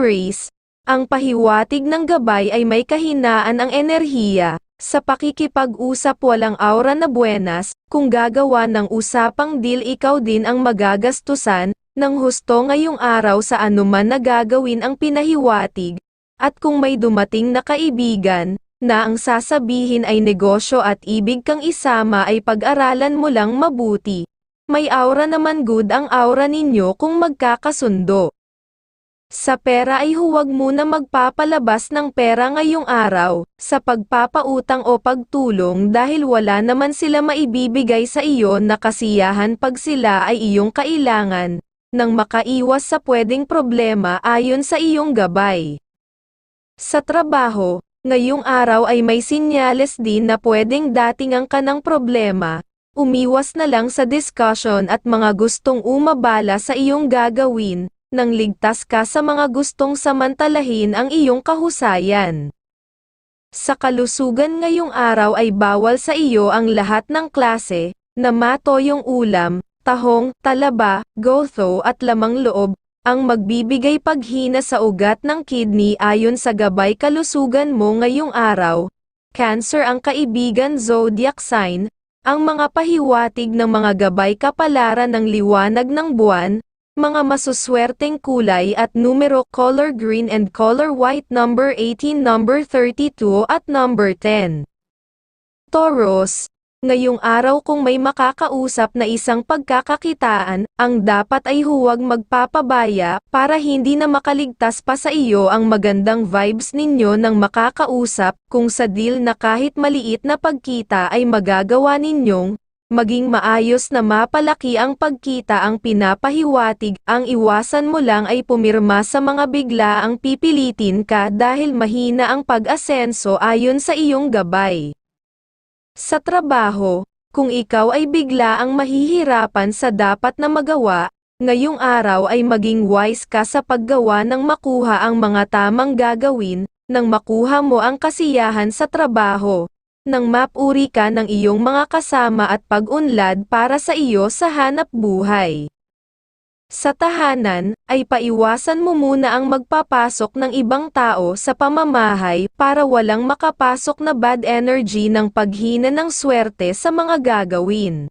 Aries, ang pahiwatig ng gabay ay may kahinaan ang enerhiya. Sa pakikipag-usap walang aura na buenas, kung gagawa ng usapang deal ikaw din ang magagastusan, ng husto ngayong araw sa anuman na gagawin ang pinahiwatig, at kung may dumating na kaibigan, na ang sasabihin ay negosyo at ibig kang isama ay pag-aralan mo lang mabuti. May aura naman good ang aura ninyo kung magkakasundo. Sa pera ay huwag muna magpapalabas ng pera ngayong araw, sa pagpapautang o pagtulong dahil wala naman sila maibibigay sa iyo na kasiyahan pag sila ay iyong kailangan, nang makaiwas sa pwedeng problema ayon sa iyong gabay. Sa trabaho, ngayong araw ay may sinyales din na pwedeng datingan ka ng problema, umiwas na lang sa discussion at mga gustong umabala sa iyong gagawin, nang ligtas ka sa mga gustong samantalahin ang iyong kahusayan. Sa kalusugan ngayong araw ay bawal sa iyo ang lahat ng klase, na matoyong ulam, tahong, talaba, gotho at lamang loob, ang magbibigay paghina sa ugat ng kidney ayon sa gabay kalusugan mo ngayong araw. Cancer ang kaibigan zodiac sign, ang mga pahiwatig ng mga gabay kapalaran ng liwanag ng buwan, mga masuswerteng kulay at numero color green and color white number 18 number 32 at number 10. Taurus, Ngayong araw kung may makakausap na isang pagkakakitaan, ang dapat ay huwag magpapabaya para hindi na makaligtas pa sa iyo ang magandang vibes ninyo ng makakausap kung sa deal na kahit maliit na pagkita ay magagawa ninyong maging maayos na mapalaki ang pagkita ang pinapahiwatig, ang iwasan mo lang ay pumirma sa mga bigla ang pipilitin ka dahil mahina ang pag-asenso ayon sa iyong gabay. Sa trabaho, kung ikaw ay bigla ang mahihirapan sa dapat na magawa, ngayong araw ay maging wise ka sa paggawa ng makuha ang mga tamang gagawin, nang makuha mo ang kasiyahan sa trabaho, nang mapuri ka ng iyong mga kasama at pag-unlad para sa iyo sa hanap buhay. Sa tahanan, ay paiwasan mo muna ang magpapasok ng ibang tao sa pamamahay para walang makapasok na bad energy ng paghina ng swerte sa mga gagawin.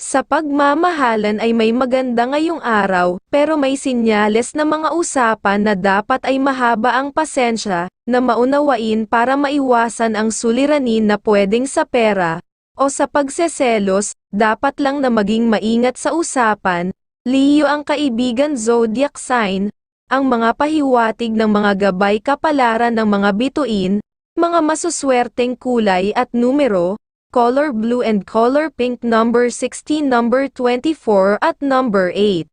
Sa pagmamahalan ay may maganda ngayong araw, pero may sinyales na mga usapan na dapat ay mahaba ang pasensya, na maunawain para maiwasan ang suliranin na pwedeng sa pera, o sa pagseselos, dapat lang na maging maingat sa usapan, Leo ang kaibigan zodiac sign, ang mga pahiwatig ng mga gabay kapalaran ng mga bituin, mga masuswerteng kulay at numero, color blue and color pink number 16 number 24 at number 8.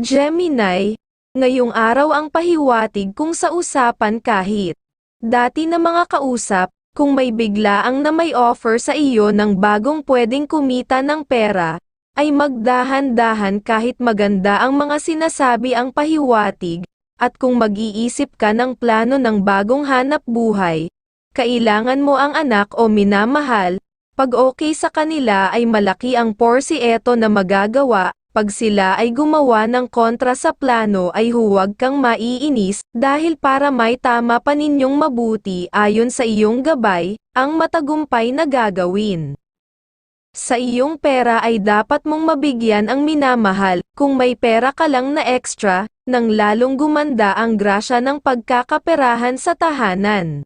Gemini, ngayong araw ang pahiwatig kung sa usapan kahit dati na mga kausap, kung may biglaang na may offer sa iyo ng bagong pwedeng kumita ng pera, ay magdahan-dahan kahit maganda ang mga sinasabi ang pahiwatig, at kung mag-iisip ka ng plano ng bagong hanap buhay, kailangan mo ang anak o minamahal, pag okay sa kanila ay malaki ang porsieto na magagawa, pag sila ay gumawa ng kontra sa plano ay huwag kang maiinis, dahil para may tama pa ninyong mabuti ayon sa iyong gabay, ang matagumpay na gagawin. Sa iyong pera ay dapat mong mabigyan ang minamahal, kung may pera ka lang na extra, nang lalong gumanda ang grasya ng pagkakaperahan sa tahanan.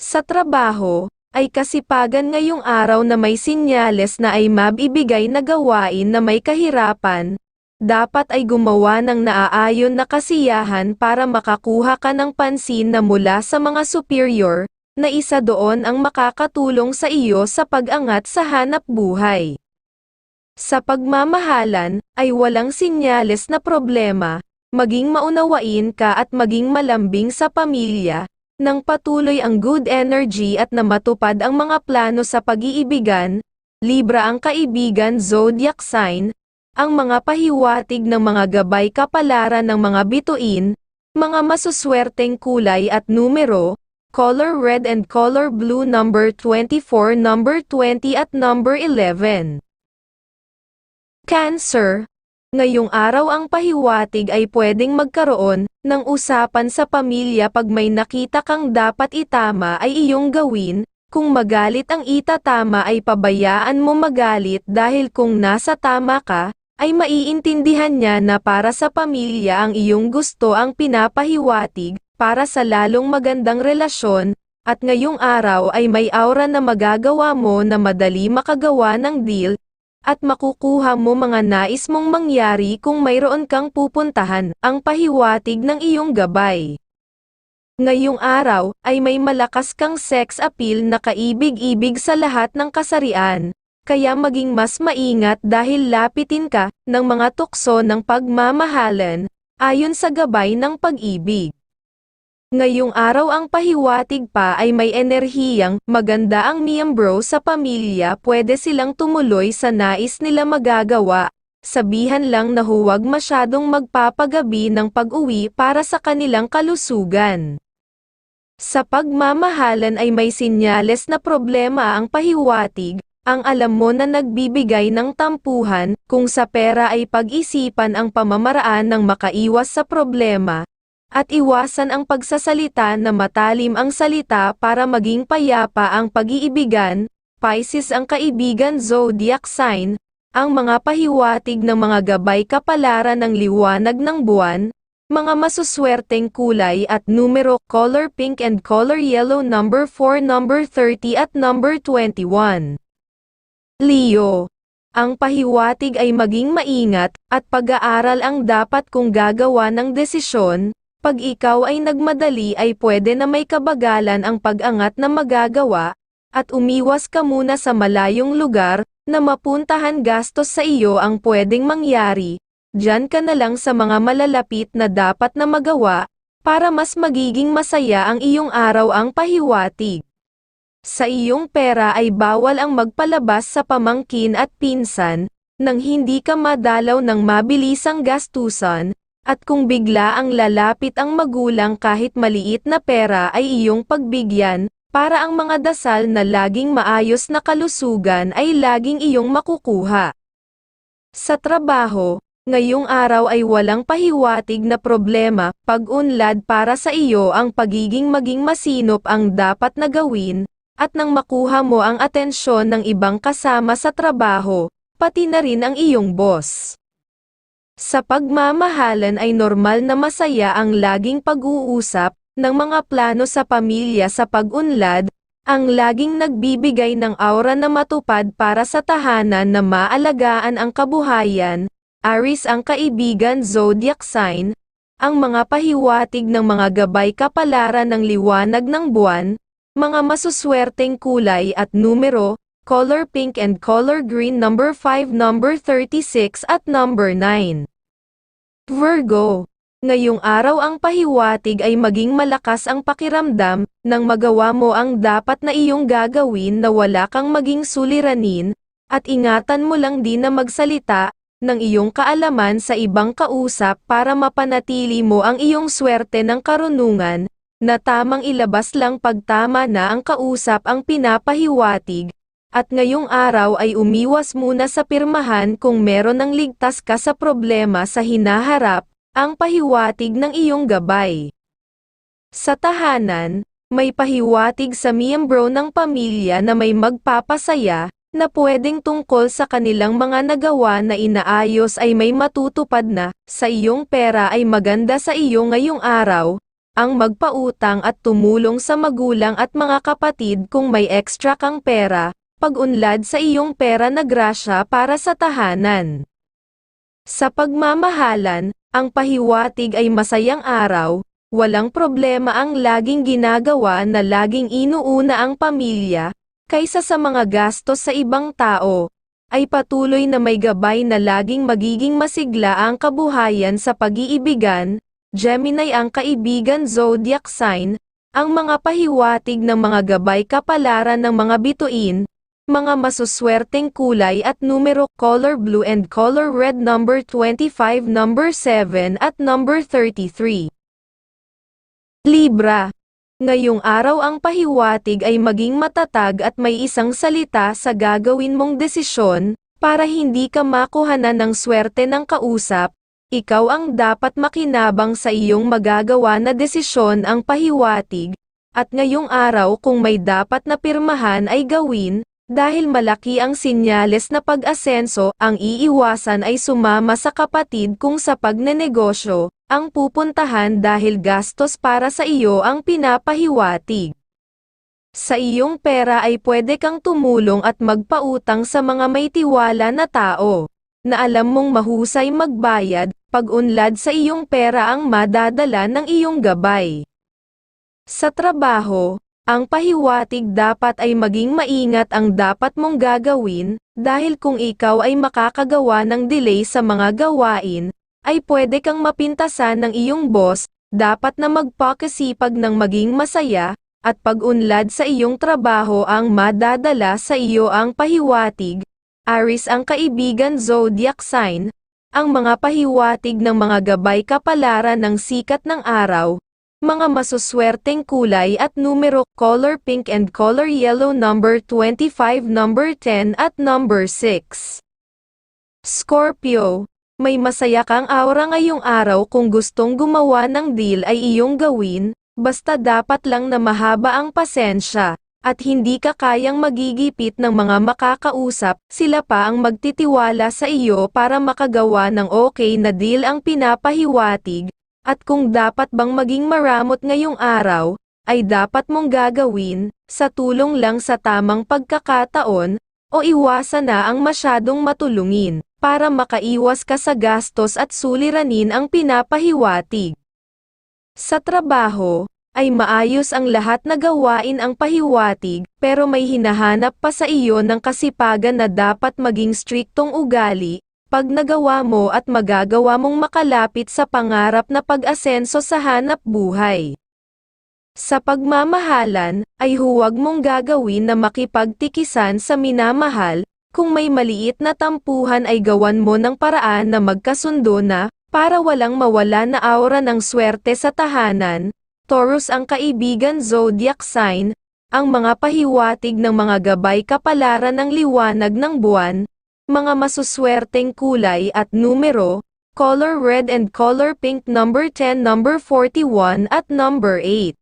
Sa trabaho, ay kasipagan ngayong araw na may sinyales na ay mabibigay na gawain na may kahirapan, dapat ay gumawa ng naaayon na kasiyahan para makakuha ka ng pansin na mula sa mga superior, na isa doon ang makakatulong sa iyo sa pag-angat sa hanap buhay. Sa pagmamahalan, ay walang sinyales na problema, maging maunawain ka at maging malambing sa pamilya, nang patuloy ang good energy at na matupad ang mga plano sa pag-iibigan, Libra ang kaibigan zodiac sign, ang mga pahiwatig ng mga gabay kapalaran ng mga bituin, mga masuswerteng kulay at numero, color red and color blue number 24 number 20 at number 11. Cancer, Ngayong araw ang pahiwatig ay pwedeng magkaroon ng usapan sa pamilya pag may nakita kang dapat itama ay iyong gawin, kung magalit ang itatama ay pabayaan mo magalit dahil kung nasa tama ka, ay maiintindihan niya na para sa pamilya ang iyong gusto ang pinapahiwatig, para sa lalong magandang relasyon, at ngayong araw ay may aura na magagawa mo na madali makagawa ng deal, at makukuha mo mga nais mong mangyari kung mayroon kang pupuntahan, ang pahiwatig ng iyong gabay. Ngayong araw, ay may malakas kang sex appeal na kaibig-ibig sa lahat ng kasarian, kaya maging mas maingat dahil lapitin ka ng mga tukso ng pagmamahalan, ayon sa gabay ng pag-ibig. Ngayong araw ang pahiwatig pa ay may enerhiyang maganda ang miyembro sa pamilya pwede silang tumuloy sa nais nila magagawa. Sabihan lang na huwag masyadong magpapagabi ng pag-uwi para sa kanilang kalusugan. Sa pagmamahalan ay may sinyales na problema ang pahiwatig, ang alam mo na nagbibigay ng tampuhan, kung sa pera ay pag-isipan ang pamamaraan ng makaiwas sa problema, at iwasan ang pagsasalita na matalim ang salita para maging payapa ang pag-iibigan, Pisces ang kaibigan zodiac sign, ang mga pahiwatig ng mga gabay kapalaran ng liwanag ng buwan, mga masuswerteng kulay at numero color pink and color yellow number 4 number 30 at number 21. Leo ang pahiwatig ay maging maingat, at pag-aaral ang dapat kung gagawa ng desisyon, pag ikaw ay nagmadali ay pwede na may kabagalan ang pag-angat na magagawa, at umiwas ka muna sa malayong lugar, na mapuntahan gastos sa iyo ang pwedeng mangyari, Diyan ka na lang sa mga malalapit na dapat na magawa, para mas magiging masaya ang iyong araw ang pahiwatig. Sa iyong pera ay bawal ang magpalabas sa pamangkin at pinsan, nang hindi ka madalaw ng mabilisang gastusan, at kung bigla ang lalapit ang magulang kahit maliit na pera ay iyong pagbigyan, para ang mga dasal na laging maayos na kalusugan ay laging iyong makukuha. Sa trabaho, ngayong araw ay walang pahiwatig na problema, pag-unlad para sa iyo ang pagiging maging masinop ang dapat na gawin, at nang makuha mo ang atensyon ng ibang kasama sa trabaho, pati na rin ang iyong boss. Sa pagmamahalan ay normal na masaya ang laging pag-uusap ng mga plano sa pamilya sa pag-unlad, ang laging nagbibigay ng aura na matupad para sa tahanan na maalagaan ang kabuhayan, Aris ang kaibigan zodiac sign, ang mga pahiwatig ng mga gabay kapalaran ng liwanag ng buwan, mga masuswerteng kulay at numero, color pink and color green number 5 number 36 at number 9. Virgo. Ngayong araw ang pahiwatig ay maging malakas ang pakiramdam, nang magawa mo ang dapat na iyong gagawin na wala kang maging suliranin, at ingatan mo lang din na magsalita, ng iyong kaalaman sa ibang kausap para mapanatili mo ang iyong swerte ng karunungan, na tamang ilabas lang pagtama na ang kausap ang pinapahiwatig, at ngayong araw ay umiwas muna sa pirmahan kung meron ng ligtas ka sa problema sa hinaharap, ang pahiwatig ng iyong gabay. Sa tahanan, may pahiwatig sa miyembro ng pamilya na may magpapasaya, na pwedeng tungkol sa kanilang mga nagawa na inaayos ay may matutupad na, sa iyong pera ay maganda sa iyo ngayong araw, ang magpautang at tumulong sa magulang at mga kapatid kung may extra kang pera, pag-unlad sa iyong pera na grasya para sa tahanan. Sa pagmamahalan, ang pahiwatig ay masayang araw, walang problema ang laging ginagawa na laging inuuna ang pamilya, kaysa sa mga gastos sa ibang tao, ay patuloy na may gabay na laging magiging masigla ang kabuhayan sa pag-iibigan, Gemini ang kaibigan zodiac sign, ang mga pahiwatig ng mga gabay kapalaran ng mga bituin, mga masuswerteng kulay at numero color blue and color red number 25 number 7 at number 33. Libra. Ngayong araw ang pahiwatig ay maging matatag at may isang salita sa gagawin mong desisyon, para hindi ka makuhanan ng swerte ng kausap, ikaw ang dapat makinabang sa iyong magagawa na desisyon ang pahiwatig, at ngayong araw kung may dapat na pirmahan ay gawin, dahil malaki ang sinyales na pag-asenso, ang iiwasan ay sumama sa kapatid kung sa pagnenegosyo, ang pupuntahan dahil gastos para sa iyo ang pinapahiwatig. Sa iyong pera ay pwede kang tumulong at magpautang sa mga may tiwala na tao, na alam mong mahusay magbayad, pag-unlad sa iyong pera ang madadala ng iyong gabay. Sa trabaho, ang pahiwatig dapat ay maging maingat ang dapat mong gagawin, dahil kung ikaw ay makakagawa ng delay sa mga gawain, ay pwede kang mapintasan ng iyong boss, dapat na magpakasipag ng maging masaya, at pag-unlad sa iyong trabaho ang madadala sa iyo ang pahiwatig. Aris ang kaibigan zodiac sign, ang mga pahiwatig ng mga gabay kapalaran ng sikat ng araw, mga masuswerteng kulay at numero, color pink and color yellow number 25 number 10 at number 6. Scorpio, may masaya kang aura ngayong araw kung gustong gumawa ng deal ay iyong gawin, basta dapat lang na mahaba ang pasensya, at hindi ka kayang magigipit ng mga makakausap, sila pa ang magtitiwala sa iyo para makagawa ng okay na deal ang pinapahiwatig, at kung dapat bang maging maramot ngayong araw, ay dapat mong gagawin, sa tulong lang sa tamang pagkakataon, o iwasan na ang masyadong matulungin, para makaiwas ka sa gastos at suliranin ang pinapahiwatig. Sa trabaho, ay maayos ang lahat na gawain ang pahiwatig, pero may hinahanap pa sa iyo ng kasipagan na dapat maging striktong ugali, pag nagawa mo at magagawa mong makalapit sa pangarap na pag-asenso sa hanap buhay. Sa pagmamahalan, ay huwag mong gagawin na makipagtikisan sa minamahal, kung may maliit na tampuhan ay gawan mo ng paraan na magkasundo na, para walang mawala na aura ng swerte sa tahanan, Taurus ang kaibigan zodiac sign, ang mga pahiwatig ng mga gabay kapalaran ng liwanag ng buwan, mga masuswerteng kulay at numero, color red and color pink number 10 number 41 at number 8.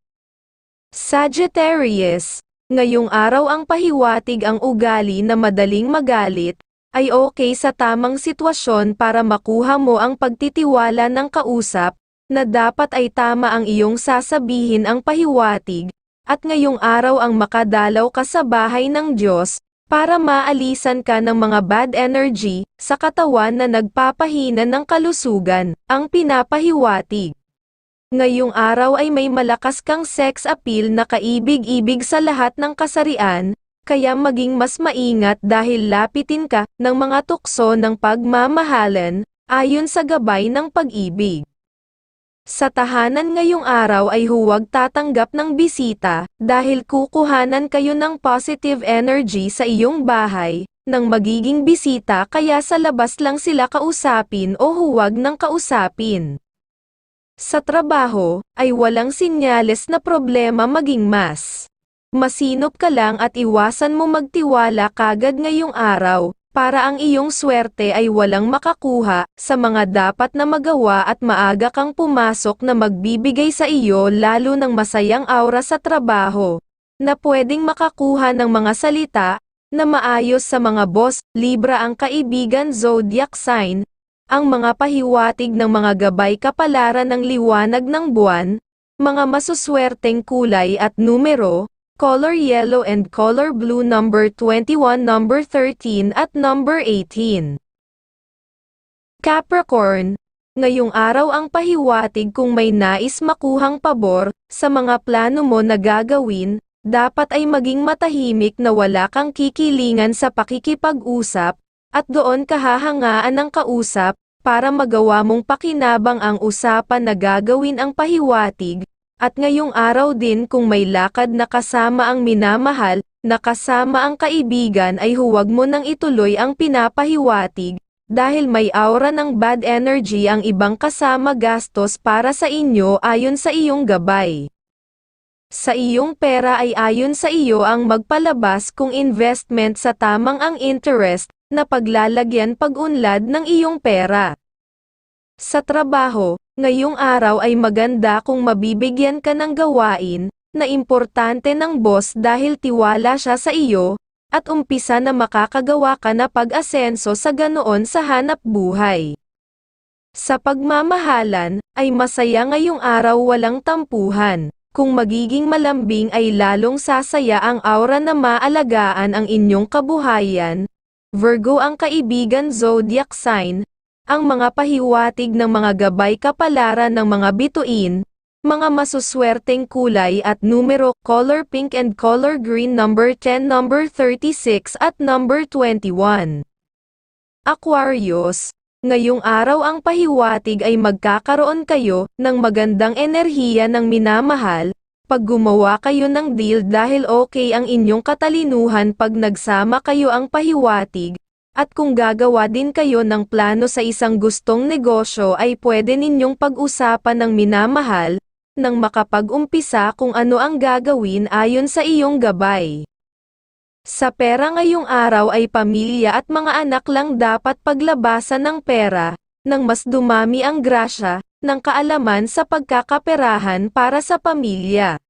Sagittarius, ngayong araw ang pahiwatig ang ugali na madaling magalit, ay okay sa tamang sitwasyon para makuha mo ang pagtitiwala ng kausap, na dapat ay tama ang iyong sasabihin ang pahiwatig, at ngayong araw ang makadalaw ka sa bahay ng Diyos, para maalisan ka ng mga bad energy, sa katawan na nagpapahina ng kalusugan, ang pinapahiwatig. Ngayong araw ay may malakas kang sex appeal na kaibig-ibig sa lahat ng kasarian, kaya maging mas maingat dahil lapitin ka ng mga tukso ng pagmamahalan, ayon sa gabay ng pag-ibig. Sa tahanan ngayong araw ay huwag tatanggap ng bisita, dahil kukuhanan kayo ng positive energy sa iyong bahay, ng magiging bisita kaya sa labas lang sila kausapin o huwag ng kausapin. Sa trabaho, ay walang sinyales na problema maging mas Masinop ka lang at iwasan mo magtiwala kagad ngayong araw, para ang iyong swerte ay walang makakuha sa mga dapat na magawa at maaga kang pumasok na magbibigay sa iyo lalo ng masayang aura sa trabaho, na pwedeng makakuha ng mga salita, na maayos sa mga boss, Libra ang kaibigan zodiac sign, ang mga pahiwatig ng mga gabay kapalaran ng liwanag ng buwan, mga masuswerteng kulay at numero, color yellow and color blue number 21 number 13 at number 18. Capricorn, ngayong araw ang pahiwatig kung may nais makuhang pabor, sa mga plano mo na gagawin, dapat ay maging matahimik na wala kang kikilingan sa pakikipag-usap, at doon kahahangaan ng kausap, para magawa mong pakinabang ang usapan na gagawin ang pahiwatig, at ngayong araw din kung may lakad na kasama ang minamahal, na kasama ang kaibigan ay huwag mo nang ituloy ang pinapahiwatig, dahil may aura ng bad energy ang ibang kasama gastos para sa inyo ayon sa iyong gabay. Sa iyong pera ay ayon sa iyo ang magpalabas kung investment sa tamang ang interest, na paglalagyan pag-unlad ng iyong pera. Sa trabaho, ngayong araw ay maganda kung mabibigyan ka ng gawain na importante ng boss dahil tiwala siya sa iyo, at umpisa na makakagawa ka na pag-asenso sa ganoon sa hanap buhay. Sa pagmamahalan, ay masaya ngayong araw walang tampuhan. Kung magiging malambing ay lalong sasaya ang aura na maalagaan ang inyong kabuhayan. Virgo ang kaibigan zodiac sign, ang mga pahiwatig ng mga gabay kapalaran ng mga bituin, mga masuswerteng kulay at numero, color pink and color green number 10, number 36 at number 21. Aquarius, ngayong araw ang pahiwatig ay magkakaroon kayo ng magandang enerhiya ng minamahal, pag gumawa kayo ng deal dahil okay ang inyong katalinuhan pag nagsama kayo ang pahiwatig, at kung gagawa din kayo ng plano sa isang gustong negosyo ay pwede ninyong pag-usapan ng minamahal, nang makapag-umpisa kung ano ang gagawin ayon sa iyong gabay. Sa pera ngayong araw ay pamilya at mga anak lang dapat paglabasan ng pera, nang mas dumami ang grasya, ng kaalaman sa pagkakaperahan para sa pamilya.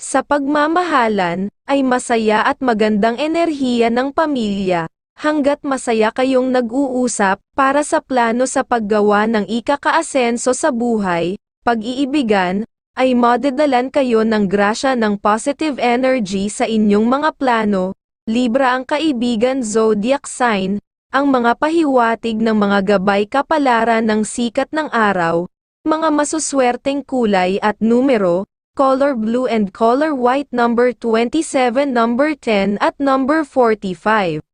Sa pagmamahalan, ay masaya at magandang enerhiya ng pamilya, hanggat masaya kayong nag-uusap para sa plano sa paggawa ng ikakaasenso sa buhay, pag-iibigan, ay madadalan kayo ng grasya ng positive energy sa inyong mga plano, Libra ang kaibigan zodiac sign, ang mga pahiwatig ng mga gabay kapalaran ng sikat ng araw, mga masuswerteng kulay at numero, color blue and color white number 27, number 10 at number 45.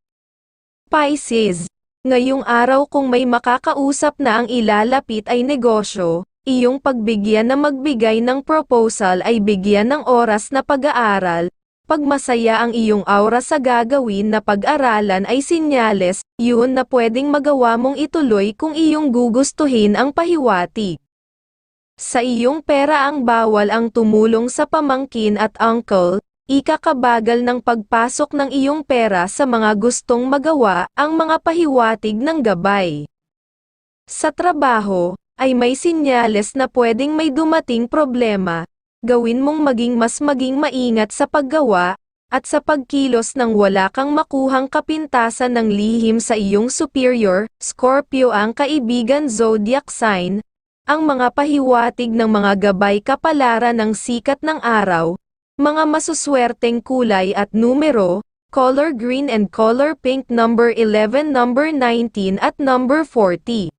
Pisces, ngayong araw kung may makakausap na ang ilalapit ay negosyo, iyong pagbigyan na magbigay ng proposal ay bigyan ng oras na pag-aaral, pag masaya ang iyong aura sa gagawin na pag-aralan ay sinyales, yun na pwedeng magawa mong ituloy kung iyong gugustuhin ang pahiwatig. Sa iyong pera ang bawal ang tumulong sa pamangkin at uncle, ikakabagal ng pagpasok ng iyong pera sa mga gustong magawa ang mga pahiwatig ng gabay. Sa trabaho, ay may sinyales na pwedeng may dumating problema, gawin mong maging mas maging maingat sa paggawa, at sa pagkilos nang wala kang makuhang kapintasan ng lihim sa iyong superior, Scorpio ang kaibigan zodiac sign, ang mga pahiwatig ng mga gabay kapalaran ng sikat ng araw, mga masuswerteng kulay at numero, color green and color pink number 11 number 19 at number 40.